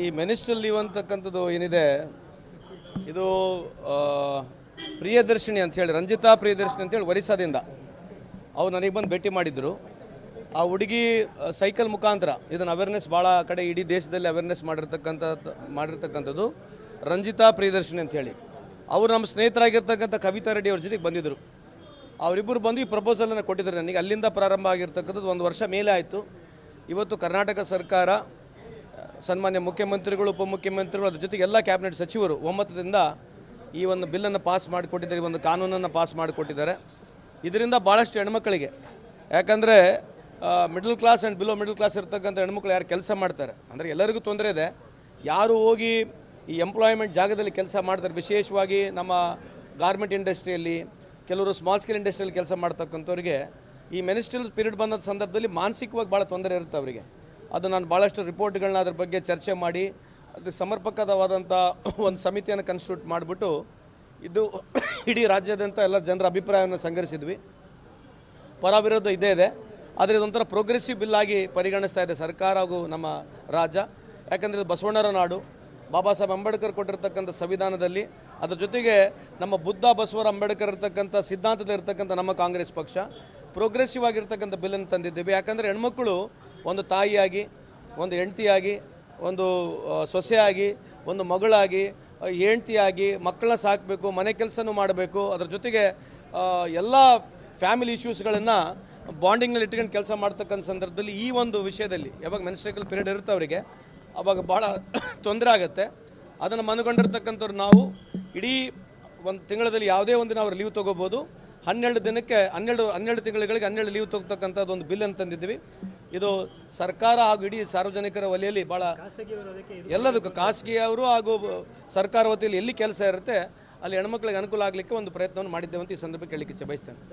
ಈ menstrual leave ಅಂತಕ್ಕಂಥದ್ದು ಏನಿದೆ, ಇದು ಪ್ರಿಯದರ್ಶಿನಿ ಪ್ರಿಯದರ್ಶಿನಿ ಅಂತೇಳಿ ರಂಜಿತಾ ಪ್ರಿಯದರ್ಶಿನಿ ಅಂತೇಳಿ ಒರಿಸ್ಸಾದಿಂದ ಅವ್ರು ನನಗೆ ಬಂದು ಭೇಟಿ ಮಾಡಿದ್ರು. ಆ ಹುಡುಗಿ ಸೈಕಲ್ ಮುಖಾಂತರ ಇದನ್ನು ಅವೇರ್ನೆಸ್ ಭಾಳ ಕಡೆ ಇಡೀ ದೇಶದಲ್ಲಿ ಅವೇರ್ನೆಸ್ ಮಾಡಿರ್ತಕ್ಕಂಥ, ಮಾಡಿರ್ತಕ್ಕಂಥದ್ದು ರಂಜಿತಾ ಪ್ರಿಯದರ್ಶಿನಿ ಅಂತೇಳಿ ಅವರು ನಮ್ಮ ಸ್ನೇಹಿತರಾಗಿರ್ತಕ್ಕಂಥ ಕವಿತಾ ರೆಡ್ಡಿ ಅವ್ರ ಜೊತೆಗೆ ಬಂದಿದ್ದರು ಅವರಿಬ್ಬರು ಬಂದು ಈ ಪ್ರಪೋಸಲನ್ನು ಕೊಟ್ಟಿದ್ದಾರೆ ನನಗೆ ಅಲ್ಲಿಂದ ಪ್ರಾರಂಭ ಆಗಿರ್ತಕ್ಕಂಥದ್ದು ಒಂದು ವರ್ಷ ಮೇಲೆ ಆಯಿತು. ಇವತ್ತು ಕರ್ನಾಟಕ ಸರ್ಕಾರ, ಸನ್ಮಾನ್ಯ ಮುಖ್ಯಮಂತ್ರಿಗಳು, ಉಪಮುಖ್ಯಮಂತ್ರಿಗಳು, ಅದ್ರ ಜೊತೆಗೆ ಎಲ್ಲ ಕ್ಯಾಬಿನೆಟ್ ಸಚಿವರು ಒಮ್ಮತದಿಂದ ಈ ಒಂದು ಬಿಲ್ಲನ್ನು ಪಾಸ್ ಮಾಡಿಕೊಟ್ಟಿದ್ದಾರೆ, ಈ ಒಂದು ಕಾನೂನನ್ನು ಪಾಸ್ ಮಾಡಿಕೊಟ್ಟಿದ್ದಾರೆ. ಇದರಿಂದ ಭಾಳಷ್ಟು ಹೆಣ್ಮಕ್ಳಿಗೆ, ಯಾಕಂದರೆ middle class and below middle class ಇರ್ತಕ್ಕಂಥ ಹೆಣ್ಮಕ್ಳು ಯಾರು ಕೆಲಸ ಮಾಡ್ತಾರೆ? ಅಂದರೆ ಎಲ್ಲರಿಗೂ ತೊಂದರೆ ಇದೆ. ಯಾರು ಹೋಗಿ ಈ ಎಂಪ್ಲಾಯ್ಮೆಂಟ್ ಜಾಗದಲ್ಲಿ ಕೆಲಸ ಮಾಡ್ತಾರೆ? ವಿಶೇಷವಾಗಿ ನಮ್ಮ ಗಾರ್ಮೆಂಟ್ ಇಂಡಸ್ಟ್ರಿಯಲ್ಲಿ ಕೆಲವರು ಸ್ಮಾಲ್ ಸ್ಕೇಲ್ ಇಂಡಸ್ಟ್ರಿಯಲ್ಲಿ ಕೆಲಸ ಮಾಡ್ತಕ್ಕಂಥವ್ರಿಗೆ ಈ ಮೆನಿಸ್ಟ್ರಲ್ ಪೀರಿಯಡ್ ಬಂದ ಸಂದರ್ಭದಲ್ಲಿ ಮಾನಸಿಕವಾಗಿ ಭಾಳ ತೊಂದರೆ ಇರುತ್ತೆ ಅವರಿಗೆ. ಅದು ನಾನು ಭಾಳಷ್ಟು ರಿಪೋರ್ಟ್ಗಳನ್ನ ಅದ್ರ ಬಗ್ಗೆ ಚರ್ಚೆ ಮಾಡಿ, ಅದು ಸಮರ್ಪಕವಾದಂಥ ಒಂದು ಸಮಿತಿಯನ್ನು ಕನ್ಸ್ಟಿಟ್ಯೂಟ್ ಮಾಡಿಬಿಟ್ಟು, ಇದು ಇಡೀ ರಾಜ್ಯಾದ್ಯಂತ ಎಲ್ಲ ಜನರ ಅಭಿಪ್ರಾಯವನ್ನು ಸಂಗ್ರಹಿಸಿದ್ವಿ. ಪರ ವಿರೋಧ ಇದೇ ಇದೆ. ಆದರೆ ಇದೊಂಥರ ಪ್ರೋಗ್ರೆಸಿವ್ ಬಿಲ್ ಆಗಿ ಪರಿಗಣಿಸ್ತಾ ಇದೆ ಸರ್ಕಾರ ಹಾಗೂ ನಮ್ಮ ರಾಜ ಯಾಕಂದರೆ ಇದು ಬಸವಣ್ಣರ ನಾಡು. ಬಾಬಾ ಸಾಹೇಬ್ ಅಂಬೇಡ್ಕರ್ ಕೊಟ್ಟಿರ್ತಕ್ಕಂಥ ಸಂವಿಧಾನದಲ್ಲಿ, ಅದರ ಜೊತೆಗೆ ನಮ್ಮ ಬುದ್ಧ ಬಸವರ ಅಂಬೇಡ್ಕರ್ ಇರ್ತಕ್ಕಂಥ ಸಿದ್ಧಾಂತದ ಇರ್ತಕ್ಕಂಥ ನಮ್ಮ ಕಾಂಗ್ರೆಸ್ ಪಕ್ಷ. ಪ್ರೋಗ್ರೆಸಿವ್ ಆಗಿರ್ತಕ್ಕಂಥ ಬಿಲ್ಲನ್ನು ತಂದಿದ್ದೇವೆ. ಯಾಕಂದರೆ ಹೆಣ್ಮಕ್ಳು ಒಂದು ತಾಯಿಯಾಗಿ, ಒಂದು ಹೆಂಡತಿಯಾಗಿ, ಒಂದು ಸೊಸೆಯಾಗಿ, ಒಂದು ಮಗಳಾಗಿ ಹೆಂಡ್ತಿಯಾಗಿ ಮಕ್ಕಳನ್ನ ಸಾಕಬೇಕು, ಮನೆ ಕೆಲಸನೂ ಮಾಡಬೇಕು. ಅದರ ಜೊತೆಗೆ ಎಲ್ಲ ಫ್ಯಾಮಿಲಿ ಇಶ್ಯೂಸ್ಗಳನ್ನು ಬಾಂಡಿಂಗ್ನಲ್ಲಿ ಇಟ್ಕೊಂಡು ಕೆಲಸ ಮಾಡ್ತಕ್ಕಂಥ ಸಂದರ್ಭದಲ್ಲಿ ಈ ಒಂದು ವಿಷಯದಲ್ಲಿ, ಯಾವಾಗ ಮೆನ್ಸ್ಟ್ರೇಕಲ್ ಪೀರಿಯಡ್ ಇರುತ್ತೆ ಅವರಿಗೆ, ಅವಾಗ ಭಾಳ ತೊಂದರೆ ಆಗುತ್ತೆ. ಅದನ್ನು ಮನಗೊಂಡಿರ್ತಕ್ಕಂಥವ್ರು ನಾವು ಇಡೀ ಒಂದು ತಿಂಗಳಲ್ಲಿ ಯಾವುದೇ ಒಂದು ನಾವು ಲೀವ್ ತೊಗೋಬೋದು. ಹನ್ನೆರಡು ದಿನಕ್ಕೆ, ಹನ್ನೆರಡು ಹನ್ನೆರಡು ತಿಂಗಳಿಗೆ ಹನ್ನೆರಡು ಲೀವ್ ತೊಗ್ತಕ್ಕಂಥದ್ದು ಒಂದು ಬಿಲ್ ಅನ್ನು ತಂದಿದ್ದೀವಿ. ಇದು ಸರ್ಕಾರ ಹಾಗೂ ಇಡೀ ಸಾರ್ವಜನಿಕರ ವಲಯಲ್ಲಿ ಭಾಳ ಎಲ್ಲದಕ್ಕೂ ಖಾಸಗಿಯವರು ಹಾಗೂ ಸರ್ಕಾರ ವತಿಯಲ್ಲಿ ಎಲ್ಲಿ ಕೆಲಸ ಇರುತ್ತೆ, ಅಲ್ಲಿ ಹೆಣ್ಮಕ್ಳಿಗೆ ಅನುಕೂಲ ಆಗಲಿಕ್ಕೆ ಒಂದು ಪ್ರಯತ್ನವನ್ನು ಮಾಡಿದ್ದೇವೆ ಅಂತ ಈ ಸಂದರ್ಭಕ್ಕೆ ಹೇಳಲಿಕ್ಕೆ ಇಚ್ಛೆ ಬಯಸ್ತೇನೆ.